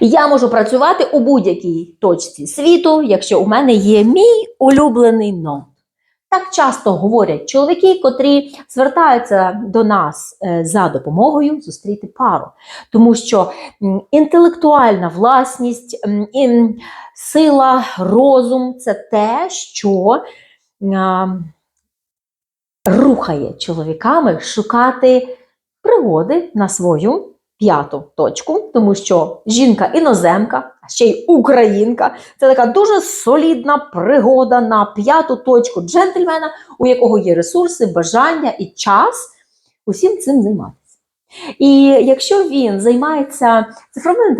Я можу працювати у будь-якій точці світу, якщо у мене є мій улюблений ноут. Так часто говорять чоловіки, котрі звертаються до нас е, за допомогою зустріти пару, тому що інтелектуальна власність, сила, розум це те, що рухає чоловіками шукати пригоди на свою п'яту точку, тому що жінка іноземка, а ще й українка, це така дуже солідна пригода на п'яту точку джентльмена, у якого є ресурси, бажання і час усім цим займатися. І якщо він займається цифровими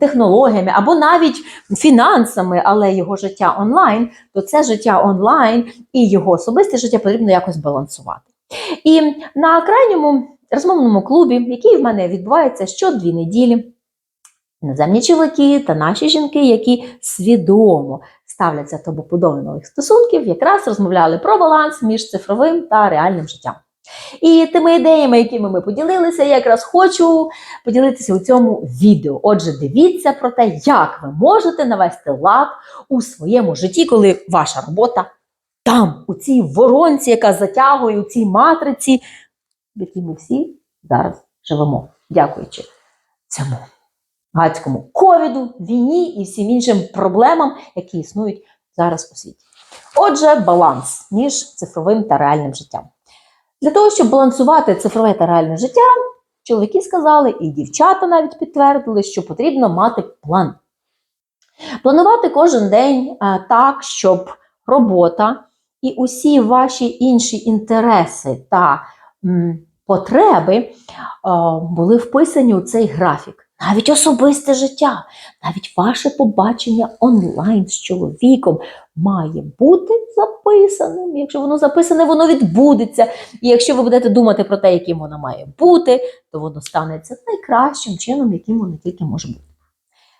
технологіями або навіть фінансами, але його життя онлайн, то це життя онлайн і його особисте життя потрібно якось балансувати. І на крайньому розмовному клубі, який в мене відбувається щодві неділі, іноземні чоловіки та наші жінки, які свідомо ставляться до нових стосунків, якраз розмовляли про баланс між цифровим та реальним життям. І тими ідеями, якими ми поділилися, я якраз хочу поділитися у цьому відео. Отже, дивіться про те, як ви можете навести лад у своєму житті, коли ваша робота там, у цій воронці, яка затягує у цій матриці, в якій ми всі зараз живемо, дякуючи цьому гадському ковіду, війні і всім іншим проблемам, які існують зараз у світі. Отже, баланс між цифровим та реальним життям. Для того, щоб балансувати цифрове та реальне життя, чоловіки сказали, і дівчата навіть підтвердили, що потрібно мати план. Планувати кожен день так, щоб робота і усі ваші інші інтереси та потреби були вписані у цей графік. Навіть особисте життя, навіть ваше побачення онлайн з чоловіком має бути записаним. Якщо воно записане, воно відбудеться. І якщо ви будете думати про те, яким воно має бути, то воно станеться найкращим чином, яким воно тільки може бути.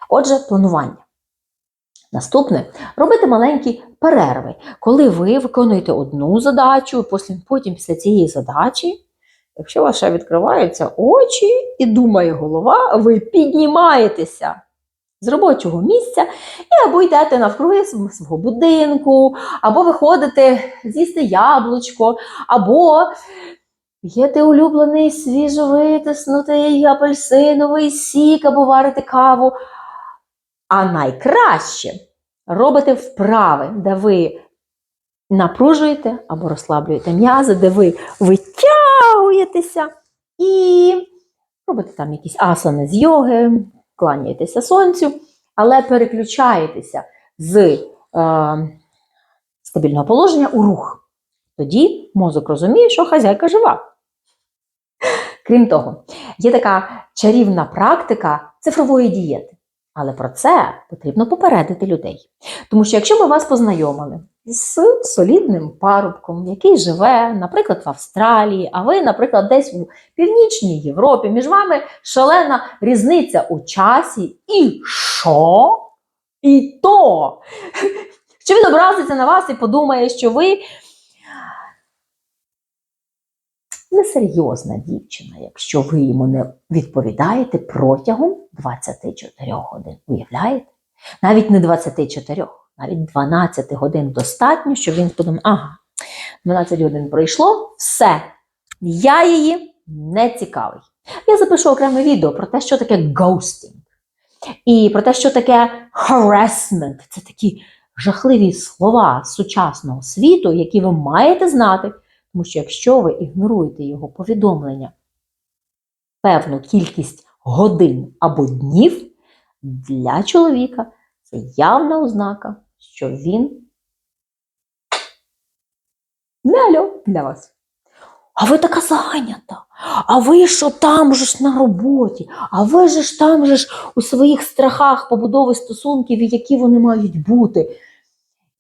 Отже, планування. Наступне робити маленькі перерви, коли ви виконуєте одну задачу, потім після цієї задачі, якщо ще відкриваються очі і думає голова, ви піднімаєтеся з робочого місця і або йдете навкруги свого будинку, або виходите з'їсти яблучко, або п'єте улюблений свіжовитиснутий апельсиновий сік, або варите каву. А найкраще робите вправи, де ви напружуєте або розслаблюєте м'язи, де ви витягуєтеся і робите там якісь асани з йоги, кланяєтеся сонцю, але переключаєтеся з е, стабільного положення у рух. Тоді мозок розуміє, що хазяйка жива. Крім того, є така чарівна практика цифрової дієти. Але про це потрібно попередити людей. Тому що якщо ми вас познайомили з солідним парубком, який живе, наприклад, в Австралії, а ви, наприклад, десь у Північній Європі, між вами шалена різниця у часі, і що? І то, що він образиться на вас і подумає, що ви несерйозна дівчина, якщо ви йому не відповідаєте протягом 24 годин. Уявляєте? Навіть не 24, навіть 12 годин достатньо, щоб він подумав, ага, 12 годин пройшло, все, я її не цікавий. Я запишу окреме відео про те, що таке ghosting. І про те, що таке harassment. Це такі жахливі слова сучасного світу, які ви маєте знати, тому що якщо ви ігноруєте його повідомлення певну кількість годин або днів, для чоловіка це явна ознака, що він не альо для вас. А ви така зайнята. А ви що там же ж на роботі? А ви же ж там же ж у своїх страхах побудови стосунків, які вони мають бути.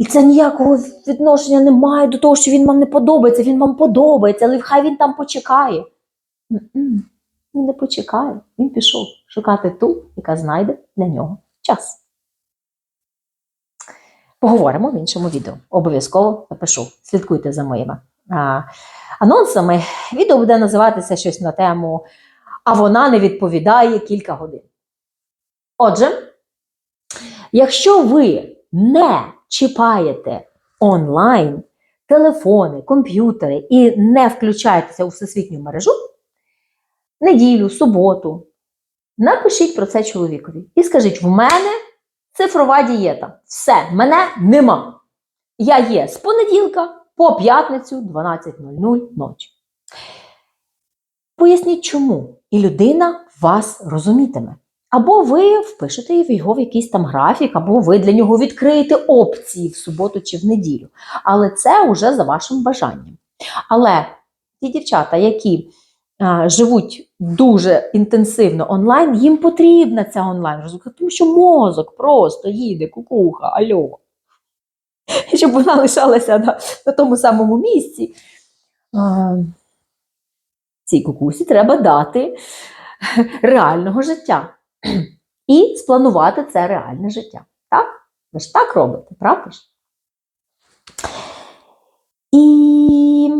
І це ніякого відношення не має до того, що він вам не подобається. Він вам подобається, але хай він там почекає. Він не почекає. Він пішов шукати ту, яка знайде для нього час. Поговоримо в іншому відео. Обов'язково напишу. Слідкуйте за моїми а, анонсами. Відео буде називатися щось на тему А вона не відповідає кілька годин. Отже, якщо ви не чіпаєте онлайн телефони, комп'ютери і не включаєтеся у всесвітню мережу, неділю, суботу, напишіть про це чоловікові і скажіть: в мене цифрова дієта. Все, мене нема. Я є з понеділка по п'ятницю 12.00 ночі. Поясніть чому, і людина вас розумітиме. Або ви впишете в його в якийсь там графік, або ви для нього відкриєте опції в суботу чи в неділю. Але це вже за вашим бажанням. Але ті дівчата, які а, живуть дуже інтенсивно онлайн, їм потрібна ця онлайн розруха, тому що мозок просто їде, кукуха, альо. Щоб вона лишалася на, на тому самому місці. А, цій кукусі треба дати реального життя і спланувати це реальне життя. Так? Ви ж так робите, правда ж? І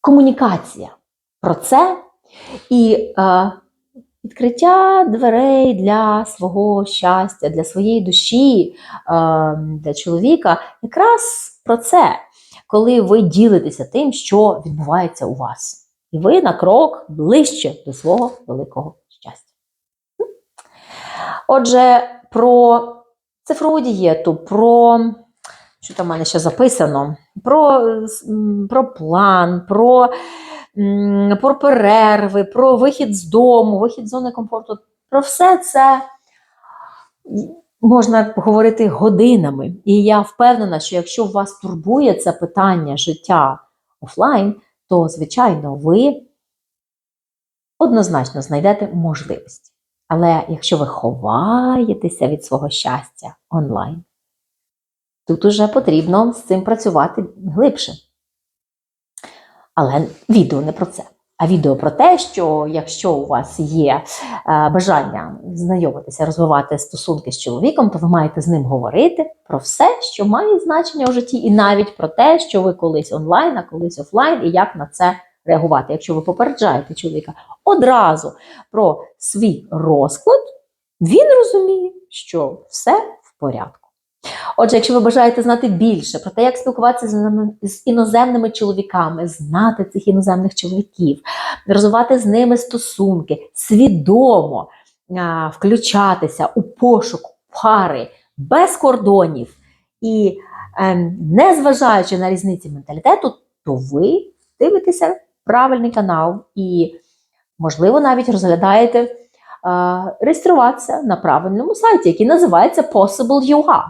комунікація про це і е, відкриття дверей для свого щастя, для своєї душі, е, для чоловіка якраз про це, коли ви ділитеся тим, що відбувається у вас. І ви на крок ближче до свого великого. Отже, про цифрову дієту, про що там мене ще записано, про, про план, про, про перерви, про вихід з дому, вихід з зони комфорту. Про все це можна говорити годинами. І я впевнена, що якщо вас турбує це питання життя офлайн, то, звичайно, ви однозначно знайдете можливості. Але якщо ви ховаєтеся від свого щастя онлайн, тут уже потрібно з цим працювати глибше. Але відео не про це. А відео про те, що якщо у вас є е, бажання знайомитися, розвивати стосунки з чоловіком, то ви маєте з ним говорити про все, що має значення у житті, і навіть про те, що ви колись онлайн, а колись офлайн, і як на це реагувати. Якщо ви попереджаєте чоловіка одразу про свій розклад, він розуміє, що все в порядку. Отже, якщо ви бажаєте знати більше про те, як спілкуватися з іноземними- чоловіками, знати цих іноземних чоловіків, розвивати з ними стосунки, свідомо а, включатися у пошук пари без кордонів і ем, не зважаючи на різниці менталітету, то ви дивитеся правильний канал і, можливо, навіть розглядаєте е, реєструватися на правильному сайті, який називається Possible UA.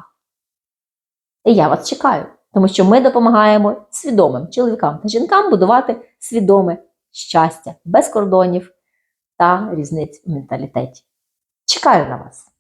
І я вас чекаю, тому що ми допомагаємо свідомим чоловікам та жінкам будувати свідоме щастя без кордонів та різниць у менталітеті. Чекаю на вас!